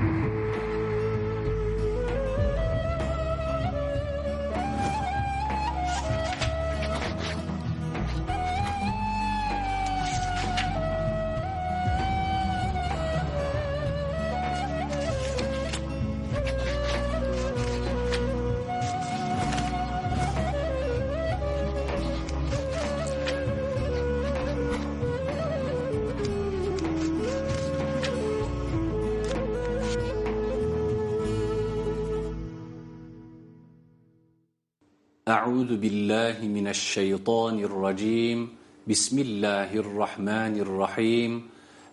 うん。Euzu billahi mineşşeytanirracim. Bismillahirrahmanirrahim.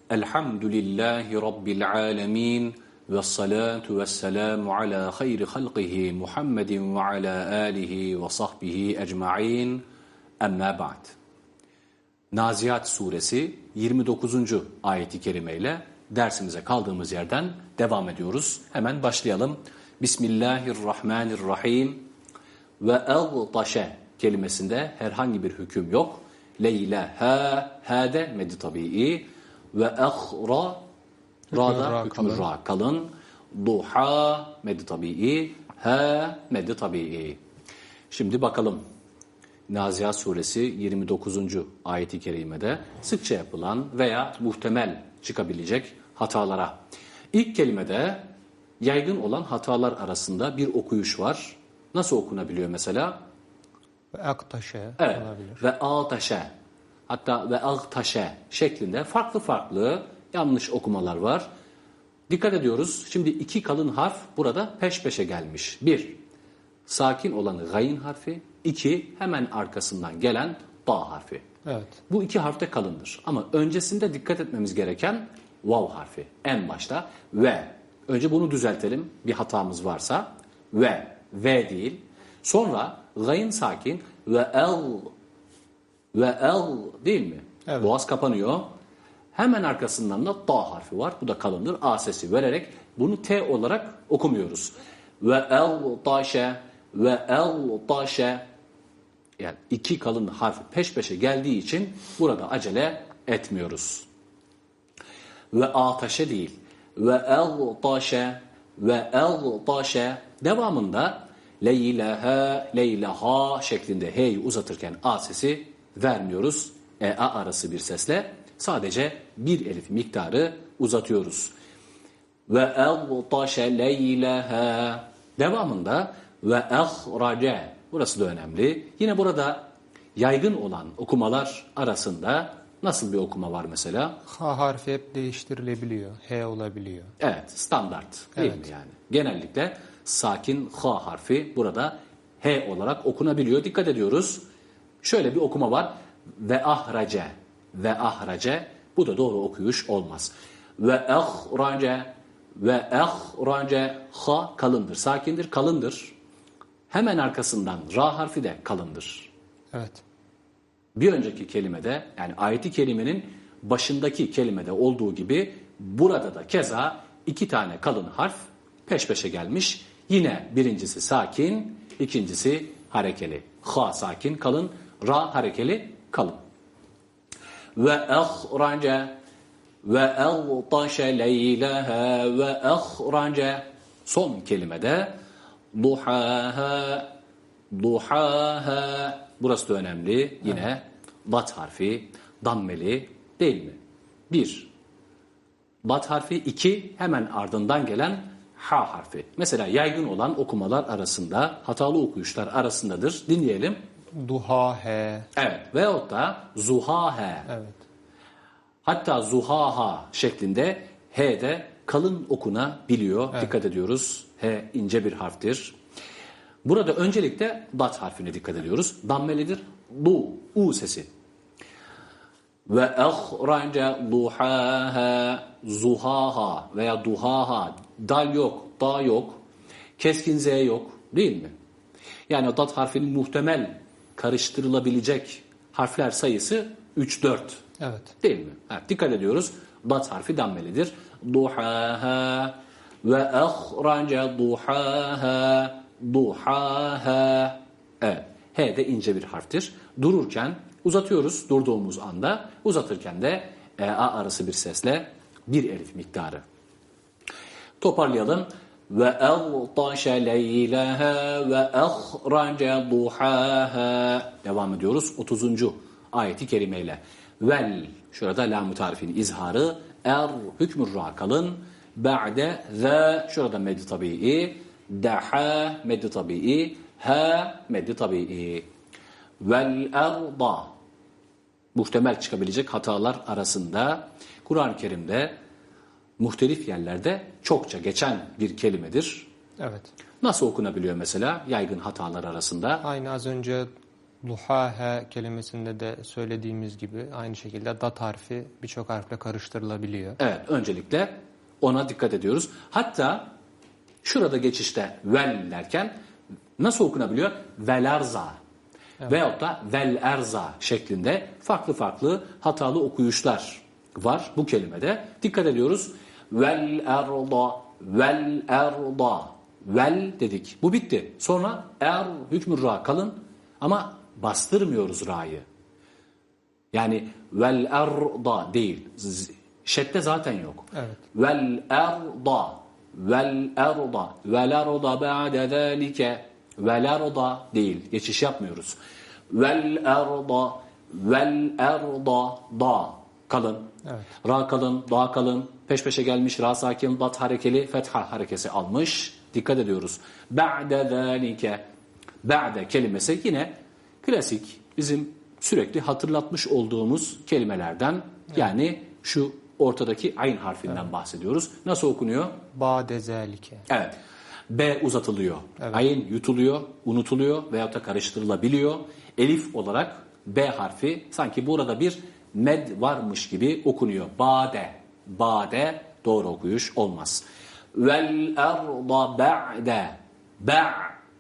Elhamdülillahi rabbil alamin ve salatu vesselamu ala hayri halqihi Muhammedin ve ala alihi ve sahbihi ecmaîn. Emma ba'd. Naziat suresi 29. ayeti kerime ile dersimize kaldığımız yerden devam ediyoruz. Hemen başlayalım. Bismillahirrahmanirrahim. Ve eltaşe kelimesinde herhangi bir hüküm yok. Leyle ha, ha de medi tabii. Ve ehra, ra'da ra hükmü ra kalın. Duha medi tabii. Ha medi tabii. Şimdi bakalım. Nazihat suresi 29. ayeti kerimede sıkça yapılan veya muhtemel çıkabilecek hatalara. İlk kelimede yaygın olan hatalar arasında bir okuyuş var. Nasıl okunabiliyor mesela? Ve aktaşe Evet. olabilir. Ve ağtaşe hatta ve ağtaşe şeklinde farklı farklı yanlış okumalar var. Dikkat ediyoruz. Şimdi iki kalın harf burada peş peşe gelmiş. Bir, sakin olan gayin harfi. iki hemen arkasından gelen ba harfi. Evet. Bu iki harfte kalındır. Ama öncesinde dikkat etmemiz gereken vav harfi. En başta ve. Önce bunu düzeltelim bir hatamız varsa. Ve, ve değil. Sonra gayin sakin ve el ve el değil mi? Evet. Boğaz kapanıyor. Hemen arkasından da da harfi var. Bu da kalındır. A sesi vererek bunu T olarak okumuyoruz. Ve el taşe ve el taşe yani iki kalın harf peş peşe geldiği için burada acele etmiyoruz. Ve ataşe değil. Ve el taşe ve el taşe devamında leyleha leyleha şeklinde h'yi uzatırken a sesi vermiyoruz. E a arası bir sesle sadece bir elif miktarı uzatıyoruz. Ve eltaşe leyleha devamında ve ehrace burası da önemli. Yine burada yaygın olan okumalar arasında nasıl bir okuma var mesela? H harfi hep değiştirilebiliyor. H olabiliyor. Evet standart değil Evet. mi yani? Genellikle sakin H harfi burada H olarak okunabiliyor. Dikkat ediyoruz. Şöyle bir okuma var. Ve ahrace ve ahrace bu da doğru okuyuş olmaz. Ve ehrace ve ehrace ha kalındır. Sakindir, kalındır. Hemen arkasından ra harfi de kalındır. Evet. Bir önceki kelimede yani ayeti kelimenin başındaki kelimede olduğu gibi burada da keza iki tane kalın harf peş peşe gelmiş. Yine birincisi sakin, ikincisi harekeli. Ha sakin kalın, ra harekeli kalın. Ve ehrace ve eltaşe leyleha ve ehrace son kelimede duhaha duhaha burası da önemli yine bat harfi dammeli değil mi? Bir bat harfi iki hemen ardından gelen ha harfi. Mesela yaygın olan okumalar arasında hatalı okuyuşlar arasındadır. Dinleyelim. Duha H. Evet veyahut da zuhahe Evet. Hatta zuhaha şeklinde H de kalın okunabiliyor. Dikkat ediyoruz. H ince bir harftir. Burada öncelikle dat harfine dikkat ediyoruz. Dammelidir. Du, u sesi. Ve ehrace duhaha, zuhaha veya duhaha. Dal yok, da yok. Keskin Z yok. Değil mi? Yani dat harfinin muhtemel karıştırılabilecek harfler sayısı 3-4. Evet. Değil mi? Evet, dikkat ediyoruz. Dat harfi dammelidir. Duhaha ve ehrace duhaha duhaha. Evet. H de ince bir harftir. Dururken uzatıyoruz durduğumuz anda. Uzatırken de e, A arası bir sesle bir elif miktarı. Toparlayalım. Ve eltaşe leyleha ve ehrace duhaha. Devam ediyoruz 30. ayeti kerimeyle. Vel, şurada lam-ı tarifin izharı. Er, hükmür ra kalın. Ba'de, ze, şurada meddi tabii. Daha, meddi tabii. Ha, meddi tabii. Vel erda, muhtemel çıkabilecek hatalar arasında Kur'an-ı Kerim'de muhtelif yerlerde çokça geçen bir kelimedir. Evet. Nasıl okunabiliyor mesela yaygın hatalar arasında? Aynı az önce duhahe kelimesinde de söylediğimiz gibi aynı şekilde dat harfi birçok harfle karıştırılabiliyor. Evet, öncelikle ona dikkat ediyoruz. Hatta şurada geçişte vel derken nasıl okunabiliyor? Velarza veyahut da vel erza şeklinde farklı farklı hatalı okuyuşlar var bu kelimede. Dikkat ediyoruz. Vel erda, vel erda, vel dedik. Bu bitti. Sonra er hükmü ra kalın ama bastırmıyoruz ra'yı. Yani vel erda değil. Şedde zaten yok. Evet. Vel erda vel erda vel erda ba'de zalike vel erda değil. Geçiş yapmıyoruz. Vel erda vel erda da kalın. Evet. Ra kalın, da kalın. Peş peşe gelmiş ra sakin, bat harekeli, fetha harekesi almış. Dikkat ediyoruz. Ba'de zalike Ba'de kelimesi yine klasik bizim sürekli hatırlatmış olduğumuz kelimelerden yani şu ortadaki ayn harfinden bahsediyoruz. Nasıl okunuyor? Ba'de zelike. Evet. B uzatılıyor. Ayn yutuluyor, unutuluyor veyahut da karıştırılabiliyor. Elif olarak B harfi sanki burada bir med varmış gibi okunuyor. Bade. Bade doğru okuyuş olmaz. Vel erda ba'de. Ba'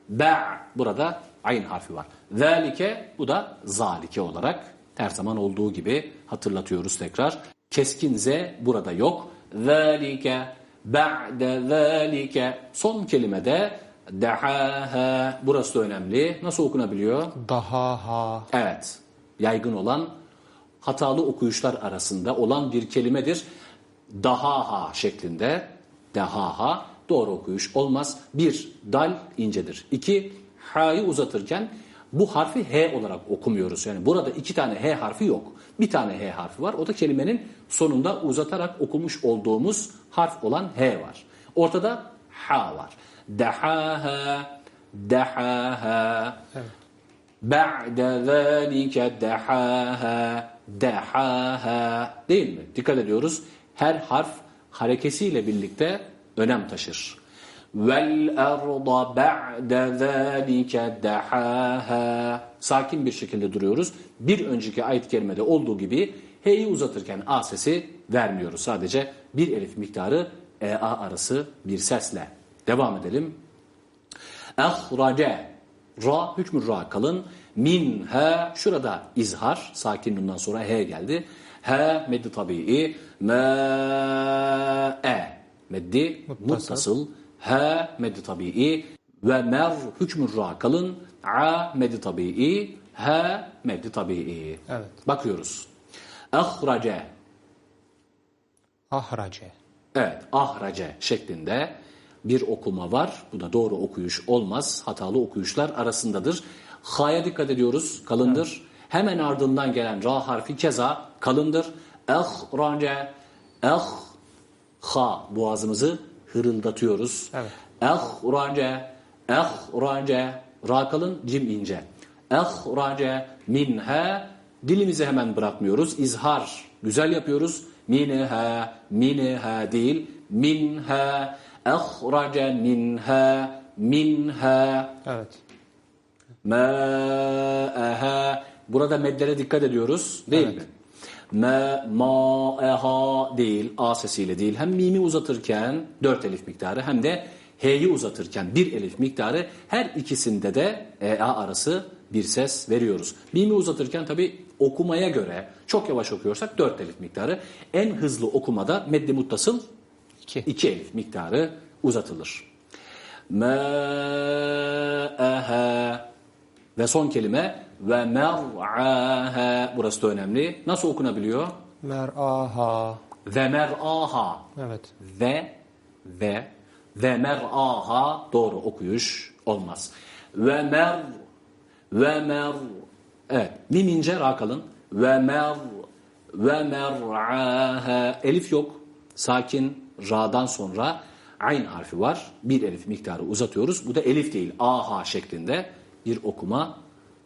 ba' burada ayn harfi var. Zalike bu da zalike olarak her zaman olduğu gibi hatırlatıyoruz tekrar. Keskin Z burada yok. Zalike ba'de zalike son kelimede dahaha burası da önemli. Nasıl okunabiliyor? Daha ha. Evet. Yaygın olan hatalı okuyuşlar arasında olan bir kelimedir. Dahaha şeklinde. Dahaha doğru okuyuş olmaz. Bir, dal incedir. İki, ha'yı uzatırken bu harfi H olarak okumuyoruz. Yani burada iki tane H harfi yok. Bir tane H harfi var. O da kelimenin sonunda uzatarak okumuş olduğumuz harf olan H var. Ortada ha var. Dahaha, dahaha. Ba'de zâlike dehâhâ, dehâhâ değil mi? Dikkat ediyoruz. Her harf harekesiyle birlikte önem taşır. Vel arda ba'de zâlike dehâhâ. Sakin bir şekilde duruyoruz. Bir önceki ayet kerimede olduğu gibi H'yi uzatırken A sesi vermiyoruz. Sadece bir elif miktarı E-A arası bir sesle. Devam edelim. Ehrace. Ra hükmü ra kalın. Min he şurada izhar. Sakin bundan sonra he geldi. He meddi tabii. Me e meddi Muttasıl. He meddi tabii. Ve mer hükmü ra kalın. A meddi tabii. He meddi tabii. Evet. Bakıyoruz. Ehrace. Ahrace. Evet, ahrace şeklinde bir okuma var. Bu da doğru okuyuş olmaz. Hatalı okuyuşlar arasındadır. Ha'ya dikkat ediyoruz. Kalındır. Hemen ardından gelen ra harfi keza kalındır. Ehrace. Eh. Ha. Boğazımızı hırıldatıyoruz. Evet. Ehrace. Ehrace. Ra kalın, cim ince. Ehrace minha. Dilimizi hemen bırakmıyoruz. İzhar. Güzel yapıyoruz. Minha, minha değil. Minha. Ehrace minha, minha. Evet. Mâeha. Burada meddere dikkat ediyoruz değil Evet. mi? Ma, ma'eha değil, a sesiyle değil. Hem mimi uzatırken dört elif miktarı hem de h'yi uzatırken bir elif miktarı her ikisinde de e-a arası bir ses veriyoruz. Mimi uzatırken tabi okumaya göre çok yavaş okuyorsak dört elif miktarı. En hızlı okumada meddi muttasıl İki. iki elif miktarı uzatılır. Mâ'eha ve son kelime ve mer'aha burası da önemli. Nasıl okunabiliyor? Mer'aha. Ve mer'aha Evet. ve ve ve mer'aha doğru okuyuş olmaz. Ve mer ve mer evet mim ince ra kalın ve mer ve mer'aha elif yok sakin ra'dan sonra ayn harfi var bir elif miktarı uzatıyoruz bu da elif değil aha şeklinde bir okuma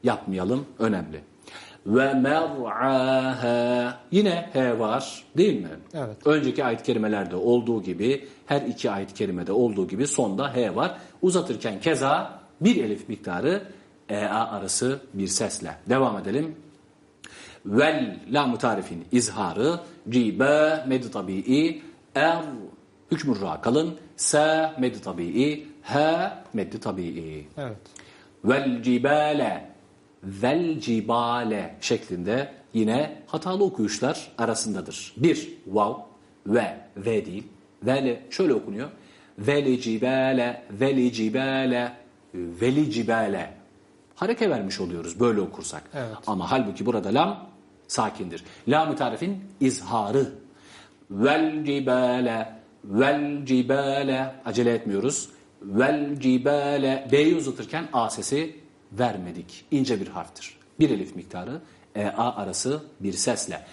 yapmayalım önemli ve mer'aha yine he var değil mi? Evet. Önceki ayet kelimelerde olduğu gibi her iki ayet kerimede olduğu gibi sonda he var. Uzatırken keza bir elif miktarı ea arası bir sesle. Devam edelim. Vel lam tarifin izharı cibe med tabii er hükmü ra kalın sa med tabii ha med tabii Evet. Vel cibale vel cibale şeklinde yine hatalı okuyuşlar arasındadır. Bir, vav ve ve değil. Vele şöyle okunuyor. Veli cibale, veli cibale, veli cibale. Hareke vermiş oluyoruz böyle okursak. Evet. Ama halbuki burada lam sakindir. Lam-ı tarifin izharı. Vel cibale, vel cibale. Acele etmiyoruz. Vel cibale. B'yi uzatırken A sesi vermedik. İnce bir harftir. Bir elif miktarı. E, A arası bir sesle.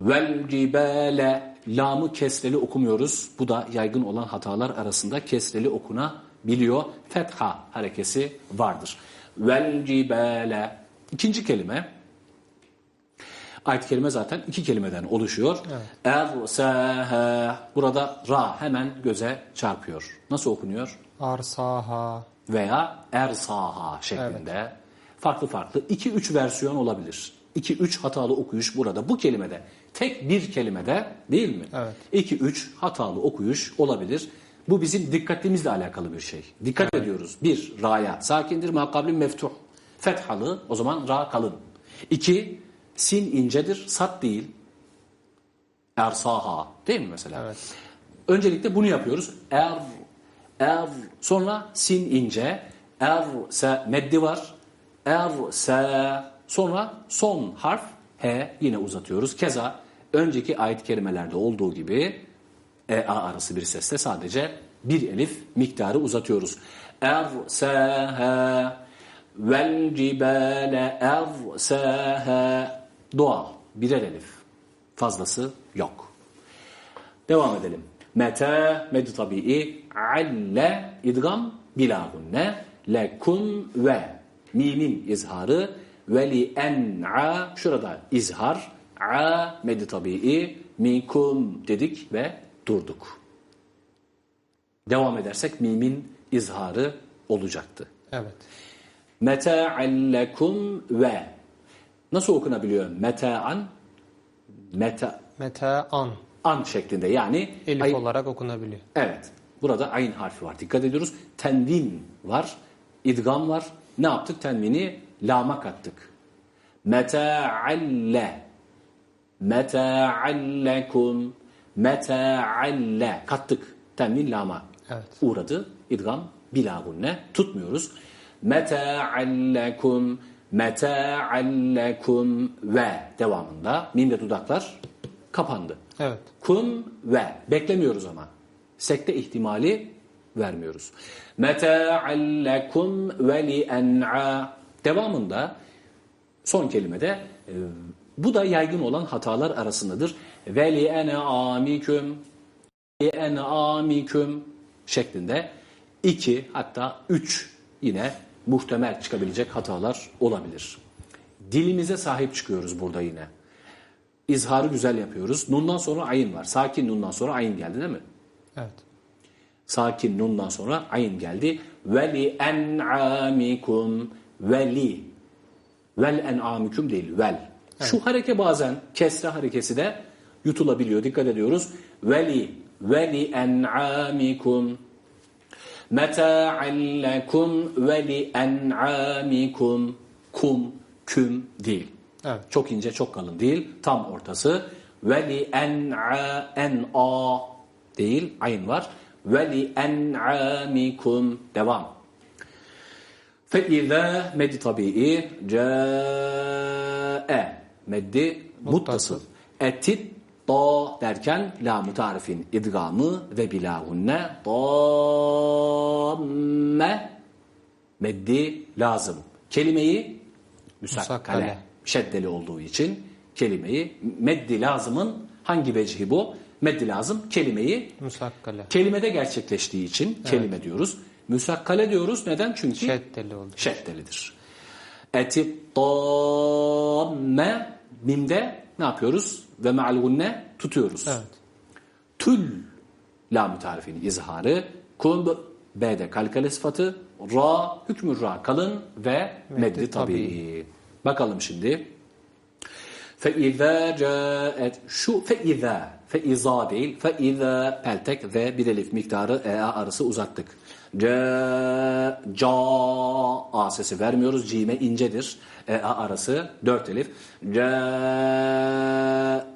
Vel cibale. Lamı kesreli okumuyoruz. Bu da yaygın olan hatalar arasında kesreli okunabiliyor. Fetha harekesi vardır. Vel cibale. İkinci kelime. Ayet kelime zaten iki kelimeden oluşuyor. Ersaha. Burada ra hemen göze çarpıyor. Nasıl okunuyor? Arsaha. Veya ersaha şeklinde. Farklı farklı. 2-3 versiyon olabilir. 2-3 hatalı okuyuş burada. Bu kelimede tek bir kelimede değil mi? Evet. 2-3 hatalı okuyuş olabilir. Bu bizim dikkatimizle alakalı bir şey. Dikkat ediyoruz. Bir, ra'ya sakindir, makabli meftuh. Fethalı, o zaman ra kalın. İki, sin incedir, sat değil. Ersaha, değil mi mesela? Evet. Öncelikle bunu yapıyoruz. Er, er, sonra sin ince, er, se, meddi var. Er, se, sonra son harf, he, yine uzatıyoruz. Keza önceki ayet kelimelerde olduğu gibi e, a arası bir sesle sadece bir elif miktarı uzatıyoruz. Er, se, he, vel cibale, er, se, he. Doğal, birer elif. Fazlası yok. Devam edelim. Mete, med tabii, alle, idgam, bila gunne, lekun ve. Mimin izharı, ve li en'a, şurada izhar, a, med tabii, minkum dedik ve durduk. Devam edersek mimin izharı olacaktı. Evet. Meta'an lekum ve. Nasıl okunabiliyor? Meta'an, meta, Mete'an. an şeklinde yani Elif ay- olarak okunabiliyor. Evet. Burada ayn harfi var. Dikkat ediyoruz. Tenvin var. idgam var. Ne yaptık? Tenvini lama kattık. Meta'alle. Meta'allekum. Meta'alle. Kattık. Tenvin lama. Evet. Uğradı. İdgam bila gunne. Tutmuyoruz. Meta'allekum. Meta'allekum ve devamında mim ve dudaklar kapandı. Evet. Kun ve beklemiyoruz ama. Sekte ihtimali vermiyoruz. Meta'allekum ve li'en'a devamında son kelimede e, bu da yaygın olan hatalar arasındadır. Ve li'en'amiküm li'en'amiküm şeklinde iki hatta üç yine muhtemel çıkabilecek hatalar olabilir. Dilimize sahip çıkıyoruz burada yine. İzharı güzel yapıyoruz. Nundan sonra ayın var. Sakin nundan sonra ayın geldi değil mi? Evet. Sakin nundan sonra ayın geldi. Veli en'amikum veli. Vel en'amikum değil vel. Şu hareke bazen kesre harekesi de yutulabiliyor. Dikkat ediyoruz. Veli veli en'amikum meta'an lekum veli en'amikum kum küm değil. Evet. Çok ince, çok kalın değil. Tam ortası. Ve li en'a en a değil. Ayın var. Ve li en'amikum. Devam. Fe izâ meddi tabii câe. Meddi muttasıl. Etit da derken la tarifin idgamı ve bilahunne damme meddi lazım. Kelimeyi müsakkale, şeddeli olduğu için kelimeyi meddi lazımın hangi vecihi bu? Meddi lazım. Kelimeyi Musakkale. kelimede gerçekleştiği için evet. kelime diyoruz. Müsakkale diyoruz. Neden? Çünkü şeddeli olur. Şeddelidir. Eti tamme mimde ne yapıyoruz? Ve me'al gunne tutuyoruz. Evet. Tül la mütarifinin izharı. Kund B'de kalkale sıfatı. Ra hükmü ra kalın ve meddi tabii. Bakalım şimdi. Fe izâ câet. Şu fe izâ. Fe iza değil. Fe iza peltek ve bir elif miktarı ea arası uzattık. C, ca a sesi vermiyoruz. Cime incedir. Ea arası dört elif. C,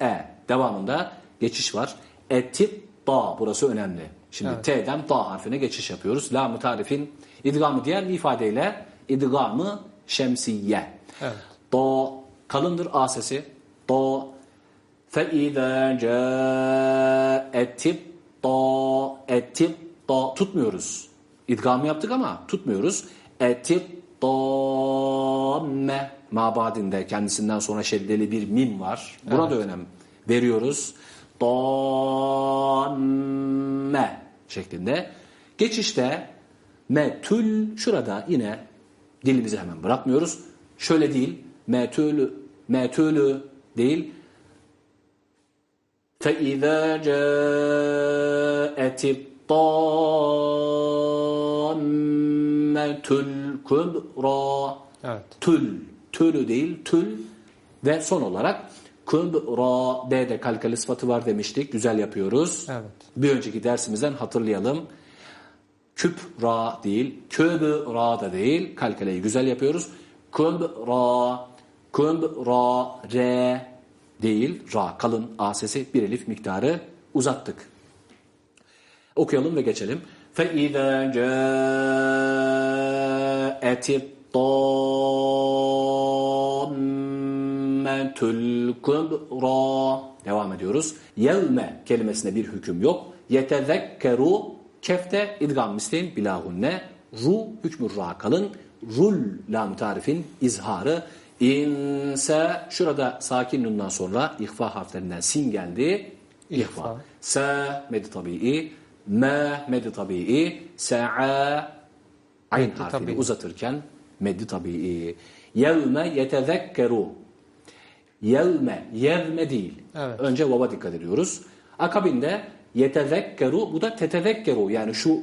e. Devamında geçiş var. Etip da burası önemli. Şimdi evet. T'den da harfine geçiş yapıyoruz. La mutarifin idgamı diğer bir ifadeyle idgamı şemsiye. Evet. Do kalındır A sesi. Do فَاِذَا جَاءَتِ do etip do tutmuyoruz. İdgamı yaptık ama tutmuyoruz. Etip me mabadinde kendisinden sonra şeddeli bir mim var. Buna da önem veriyoruz. me şeklinde. Geçişte metül şurada yine dilimizi hemen bırakmıyoruz. Şöyle değil. Metülü metülü değil. فإذا جاءت الطامة الكبرى evet. tül, tülü değil tül ve son olarak kübra D'de kalkalı sıfatı var demiştik. Güzel yapıyoruz. Evet. Bir önceki dersimizden hatırlayalım. Kübra değil, kübra da değil. Kalkaleyi güzel yapıyoruz. Kübra, kübra, re, değil, ra kalın, a sesi bir elif miktarı uzattık. Okuyalım ve geçelim. فَاِذَا جَاءَتِ الطَّامَّةُ الْكُبْرَى Devam ediyoruz. Yevme kelimesine bir hüküm yok. Yetezekkeru kefte idgam misliğin bilahunne ru hükmü ra kalın. Rul lam tarifin izharı İnse şurada sakin nundan sonra ihfa harflerinden sin geldi. İhfa. İhfa. Sa medi tabii. Ma medi tabii. Sa'a ayn Meddi harfini tabii. uzatırken meddi tabii. Yevme yetezekkeru. Yevme, yevme değil. Evet. Önce vava dikkat ediyoruz. Akabinde yetezekkeru, bu da tetezekkeru. Yani şu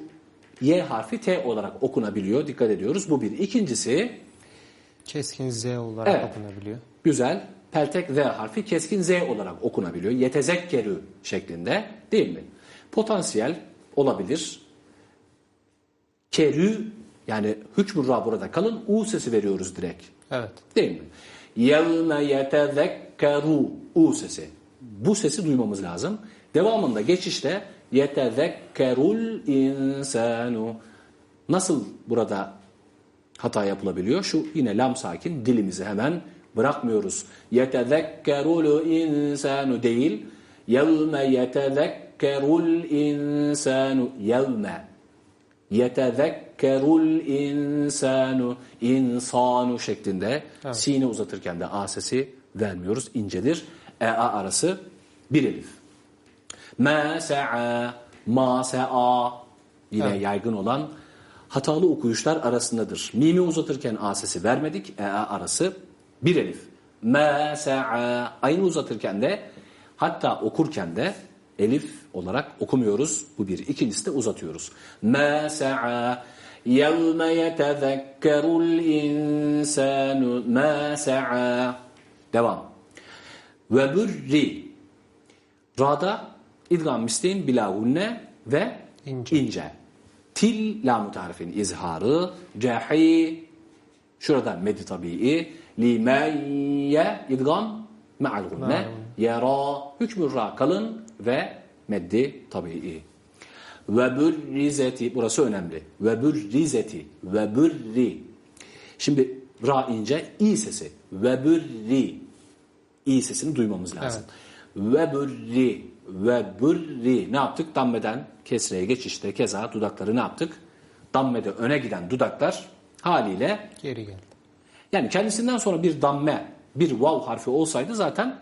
Y harfi T olarak okunabiliyor. Dikkat ediyoruz. Bu bir. İkincisi, Keskin Z olarak evet. okunabiliyor. Güzel. Peltek Z harfi keskin Z olarak okunabiliyor. Yetezek Yetezekkerü şeklinde değil mi? Potansiyel olabilir. Kerü yani hükmü burada kalın. U sesi veriyoruz direkt. Evet. Değil mi? Yevme yetezekkeru. U sesi. Bu sesi duymamız lazım. Devamında geçişte yetezekkerul insanu. Nasıl burada hata yapılabiliyor. Şu yine lam sakin dilimizi hemen bırakmıyoruz. Yetezekkerul insanu değil. Yevme yetezekkerul insanu. Yevme yetezekkerul insanu insanu şeklinde evet. sine uzatırken de a sesi vermiyoruz. İncelir. E a arası bir elif. Ma sa'a ma sa'a yine evet. yaygın olan hatalı okuyuşlar arasındadır. Mimi uzatırken a sesi vermedik. E a arası bir elif. Ma sa'a aynı uzatırken de hatta okurken de elif olarak okumuyoruz. Bu bir. İkincisi de uzatıyoruz. Ma sa'a yevme yetezekkerul insanu ma sa'a Devam. Ve burri Ra'da idgam misleyin bila gunne ve İnce. ince. Til la tarifin izharı cahi şurada meddi tabii limeyye idgam ma'al gunne yara hükmü ra kalın ve meddi tabii. Ve burrizeti burası önemli. Ve burrizeti ve burri Şimdi ra ince i sesi ve burri i sesini duymamız lazım. Ve burri. Ve burri. Ne yaptık? Dammeden kesreye geçişte keza dudakları ne yaptık? Dammede öne giden dudaklar haliyle Geri geldi. yani kendisinden sonra bir damme, bir vav harfi olsaydı zaten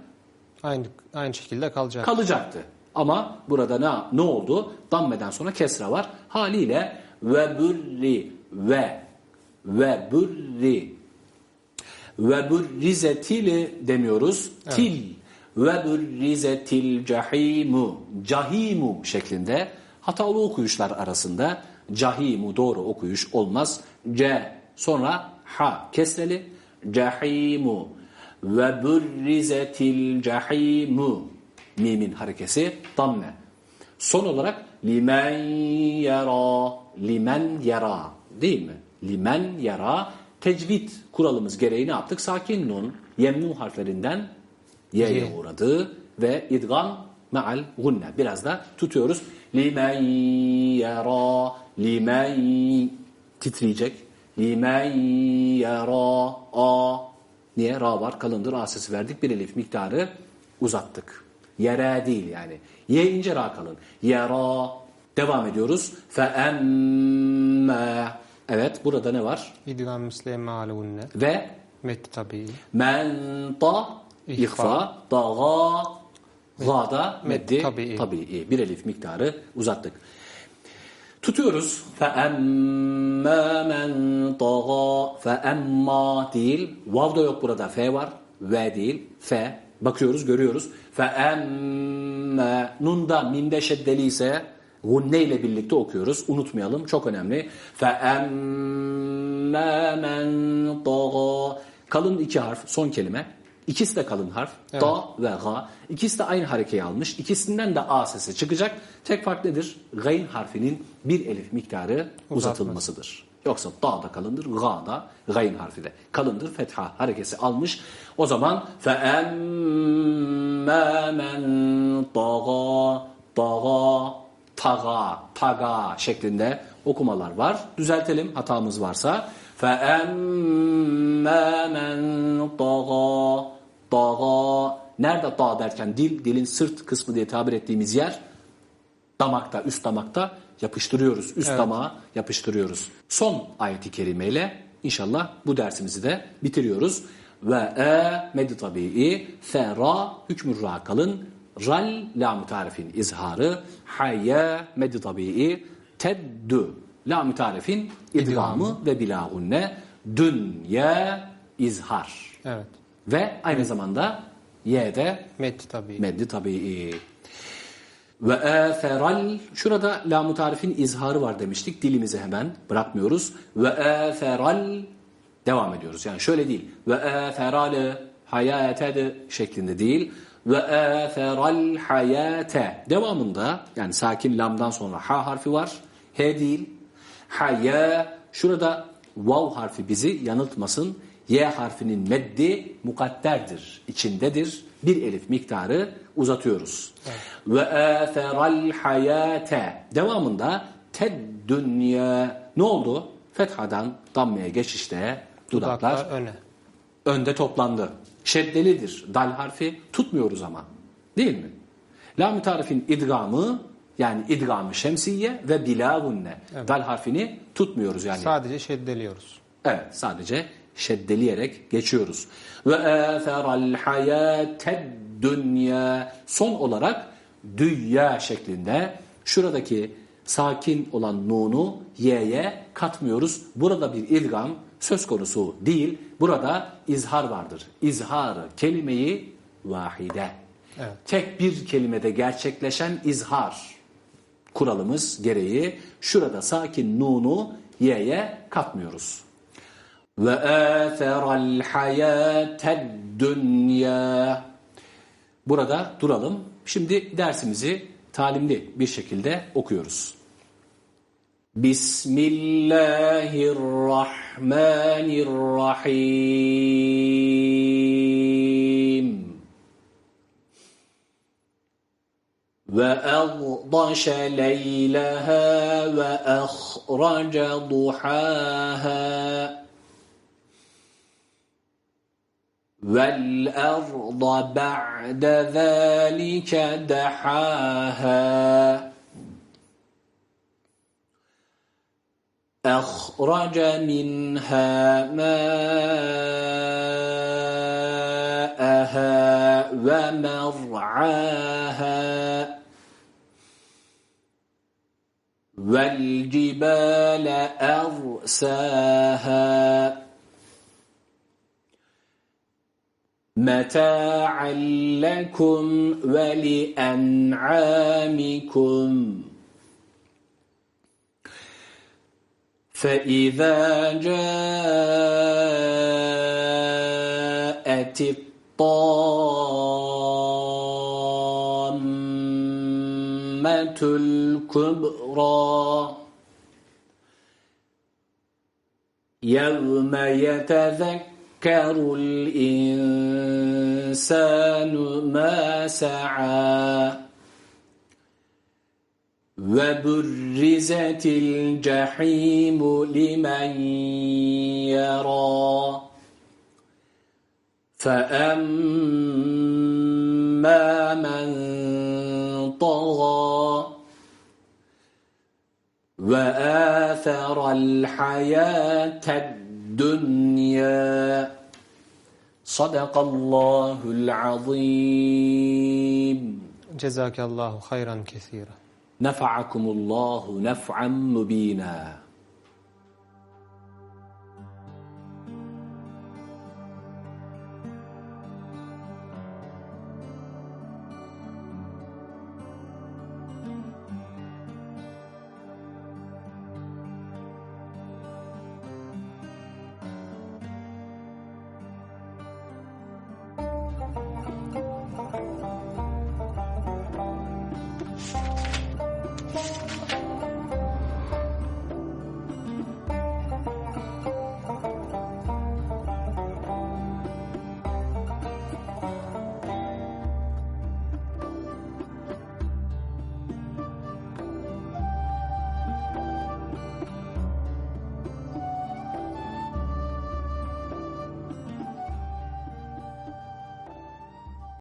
Aynı aynı şekilde kalacak. kalacaktı. Ama burada ne, ne oldu? Dammeden sonra kesra var. Haliyle ve burri ve ve burri ve burrizetil demiyoruz. Til ve burrizetil cahimu cahimu şeklinde hatalı okuyuşlar arasında cahimu doğru okuyuş olmaz. C sonra ha kesreli cahimu ve burrizetil cahimu mimin harekesi damme. Son olarak limen yara limen yara değil mi? Limen yara tecvid kuralımız gereği ne yaptık? Sakin nun yemnu harflerinden y'ye Ye. uğradı ve idgam ma'al gunne. Biraz da tutuyoruz. Limen yara limen titreyecek. Limen yara a niye ra var kalındır a sesi verdik bir elif miktarı uzattık. Yere değil yani. Ye ince ra kalın. Yara devam ediyoruz. Fe emme Evet burada ne var? İdgam misle ma'alunne. Ve Met tabii. Men ta İhfa. daga gada Med meddi tabii. tabii bir elif miktarı uzattık. Tutuyoruz. Men taga fe emma değil. Vav da yok burada. F var. V değil. F. Bakıyoruz görüyoruz. Emme nunda minde şeddeli ise gunne ile birlikte okuyoruz. Unutmayalım. Çok önemli. Emme men taga Kalın iki harf, son kelime. İkisi de kalın harf. Da ve ga. İkisi de aynı harekeyi almış. İkisinden de A sesi çıkacak. Tek fark nedir? Gayn harfinin bir elif miktarı uzatılmasıdır. Yoksa da da kalındır, ga da gayn harfi de kalındır. Fetha harekesi almış. O zaman fe emme men taga taga taga taga şeklinde okumalar var. Düzeltelim hatamız varsa. فَاَمَّا مَنْ طَغَى Dağa. Nerede dağ derken dil, dilin sırt kısmı diye tabir ettiğimiz yer damakta, üst damakta yapıştırıyoruz. Üst evet. damağa yapıştırıyoruz. Son ayeti kerimeyle inşallah bu dersimizi de bitiriyoruz. Ve e medi tabii fe ra hükmür ra kalın. Ral la tarifin izharı. Hayye medi tabii teddü la mütarifin idgamı ve bilagunne dünye izhar. Evet. Ve aynı zamanda y'de Met tabii. meddi tabii. Ve eferal şurada la tarifin izharı var demiştik. Dilimizi hemen bırakmıyoruz. Ve eferal devam ediyoruz. Yani şöyle değil. Ve eferal hayatede şeklinde değil. Ve eferal hayate devamında yani sakin lamdan sonra ha harfi var. H değil. Haya şurada vav harfi bizi yanıltmasın. Y harfinin meddi mukadderdir, içindedir. Bir elif miktarı uzatıyoruz. Ve eferal hayate devamında ted dünya ne oldu? Fethadan dammeye geçişte dudaklar Dudaklar öne. önde toplandı. Şeddelidir dal harfi tutmuyoruz ama. Değil mi? Lam-ı tarifin idgamı yani idgamı şemsiye ve bilavunne. Dal harfini tutmuyoruz yani. Sadece şeddeliyoruz. Evet sadece şeddeleyerek geçiyoruz. Ve eferal hayated dünya son olarak dünya şeklinde şuradaki sakin olan nunu y'ye katmıyoruz. Burada bir ilgam söz konusu değil. Burada izhar vardır. İzharı kelimeyi vahide. Evet. Tek bir kelimede gerçekleşen izhar kuralımız gereği şurada sakin nunu y'ye katmıyoruz. Ve eferal hayated dünya. Burada duralım. Şimdi dersimizi talimli bir şekilde okuyoruz. Bismillahirrahmanirrahim. وأغطش ليلها وأخرج ضحاها وَالْأَرْضَ بَعْدَ ذَٰلِكَ دَحَاهَا أَخْرَجَ مِنْهَا مَاءَهَا وَمَرْعَاهَا وَالْجِبَالَ أَرْسَاهَا مَتَاعًا لَكُمْ وَلِأَنْعَامِكُمْ. فَإِذَا جَاءَتِ الطَّامَّةُ الْكُبْرَى يَوْمَ يَتَذَكَّرُ الْإِنسَانُ مَا سَعَى وَبُرِّزَتِ الْجَحِيمُ لِمَنْ يَرَى فَأَمَّا مَنْ طَغَى وَآثَرَ الْحَيَاةَ الدُّنْيَا. صَدَقَ اللّٰهُ الْعَظِيمُ. Cezakallahu hayran kesira. نفعكم الله نفعا مبينا.